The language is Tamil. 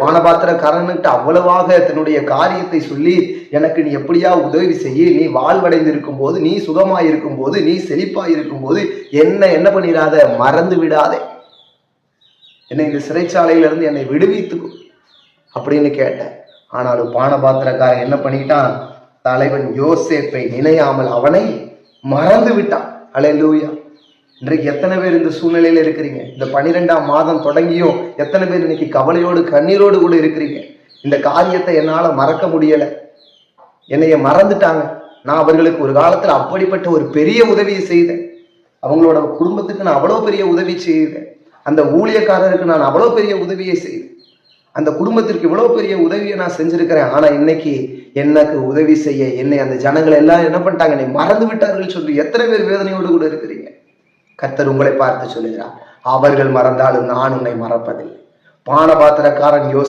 பானபாத்திரக்காரன்கிட்ட அவ்வளவாக தன்னுடைய காரியத்தை சொல்லி எனக்கு நீ எப்படியா உதவி செய்ய நீ வாழ்வடைந்திருக்கும் போது நீ சுகமாய் இருக்கும் போது நீ செழிப்பாய் இருக்கும் போது என்ன என்ன பண்ணிடாத? மறந்து விடாதே. என்னை இந்த சிறைச்சாலையிலிருந்து என்னை விடுவித்துக்கும் அப்படின்னு கேட்டேன் ஆனாலும் பானபாத்திரக்காரன் என்ன பண்ணிட்டான்? தலைவன் யோசேப்பை நினையாமல் அவனை மறந்து விட்டான். அலையலூயா. இன்றைக்கு எத்தனை பேர் இந்த சூழ்நிலையில இருக்கிறீங்க? இந்த பனிரெண்டாம் மாதம் தொடங்கியும் எத்தனை பேர் இன்னைக்கு கவலையோடு கண்ணீரோடு கூட இருக்கிறீங்க? இந்த காரியத்தை என்னால மறக்க முடியல. என்னைய மறந்துட்டாங்க. நான் அவர்களுக்கு ஒரு காலத்துல அப்படிப்பட்ட ஒரு பெரிய உதவியை செய்தேன். அவங்களோட குடும்பத்துக்கு நான் அவ்வளோ பெரிய உதவி செய்தேன். அந்த ஊழியக்காரருக்கு நான் அவ்வளோ பெரிய உதவியை செய்தேன். அந்த குடும்பத்திற்கு இவ்வளோ பெரிய உதவியை நான் செஞ்சிருக்கிறேன். ஆனா இன்னைக்கு எனக்கு உதவி செய்ய என்னை அந்த ஜனங்கள் எல்லாம் என்ன பண்ணிட்டாங்க? என்னை மறந்து விட்டார்கள் சொல்லி எத்தனை பேர் வேதனையோடு கூட இருக்கிறீங்க? கத்தர் உங்களை பார்த்து சொல்லுகிறார். அவர்கள் மறந்தாலும் நான் உன்னை மறப்பதில்லை. பானபாத்திரக்காரன் யோசி